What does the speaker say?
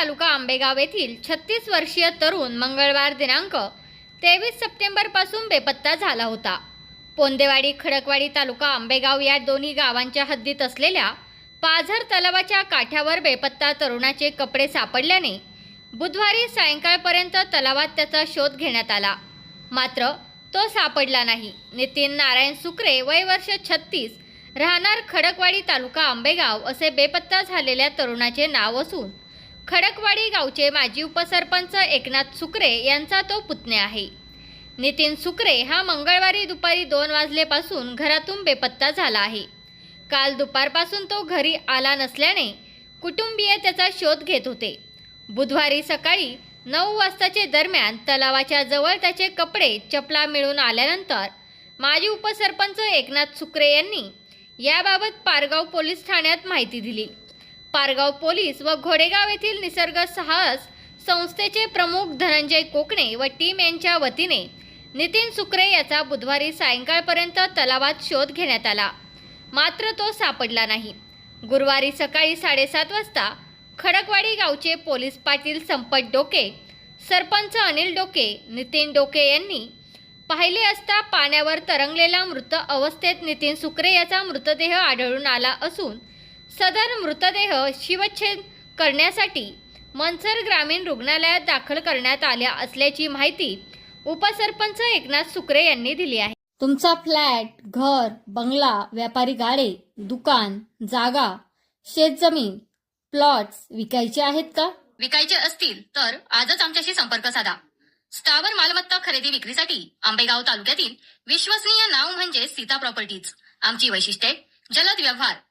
तालुका आंबेगाव येथील छत्तीस वर्षीय तरुण मंगळवार दिनांक तेवीस सप्टेंबरपासून बेपत्ता झाला होता. पोंदेवाडी खडकवाडी तालुका आंबेगाव या दोन्ही गावांच्या हद्दीत असलेल्या पाझर तलावाच्या काठ्यावर बेपत्ता तरुणाचे कपडे सापडल्याने बुधवारी सायंकाळपर्यंत तलावात त्याचा शोध घेण्यात आला. मात्र तो सापडला नाही. नितीन नारायण सुकरे वय वर्ष छत्तीस राहणार खडकवाडी तालुका आंबेगाव असे बेपत्ता झालेल्या तरुणाचे नाव असून खडकवाडी गावचे माजी उपसरपंच एकनाथ सुकरे यांचा तो पुतणे आहे. नितीन सुकरे हा मंगळवारी दुपारी दोन वाजलेपासून घरातून बेपत्ता झाला आहे. काल दुपारपासून तो घरी आला नसल्याने कुटुंबीय त्याचा शोध घेत होते. बुधवारी सकाळी नऊ वाजताचे दरम्यान तलावाच्या जवळ त्याचे कपडे चपला मिळून आल्यानंतर माजी उपसरपंच एकनाथ सुकरे यांनी याबाबत पारगाव पोलीस ठाण्यात माहिती दिली. पारगाव पोलीस व घोडेगाव येथील निसर्ग साहस संस्थेचे प्रमुख धनंजय कोकणे व टीम यांच्या वतीने नितीन सुक्रे याचा बुधवारी सायंकाळपर्यंत तलावात शोध घेण्यात आला. मात्र तो सापडला नाही. गुरुवारी सकाळी साडेसात वाजता खडकवाडी गावचे पोलीस पाटील संपत डोके सरपंच अनिल डोके नितीन डोके यांनी पाहिले असता पाण्यावर तरंगलेला मृत अवस्थेत नितीन सुक्रे याचा मृतदेह आढळून आला असून सदर मृतदेह शिवच्छेद करण्यासाठी मनसर ग्रामीण रुग्णालयात दाखल करण्यात आल्या असल्याची माहिती उपसरपंच एकनाथ सुकरे यांनी दिली आहे. तुमचा फ्लॅट घर बंगला व्यापारी गाडे दुकान जागा शेतजमीन प्लॉट्स विकायचे आहेत का? विकायचे असतील तर आजच आमच्याशी संपर्क साधा. स्थावर मालमत्ता खरेदी विक्रीसाठी आंबेगाव तालुक्यातील विश्वसनीय नाव म्हणजे सीता प्रॉपर्टीज. आमची वैशिष्ट्ये जलद व्यवहार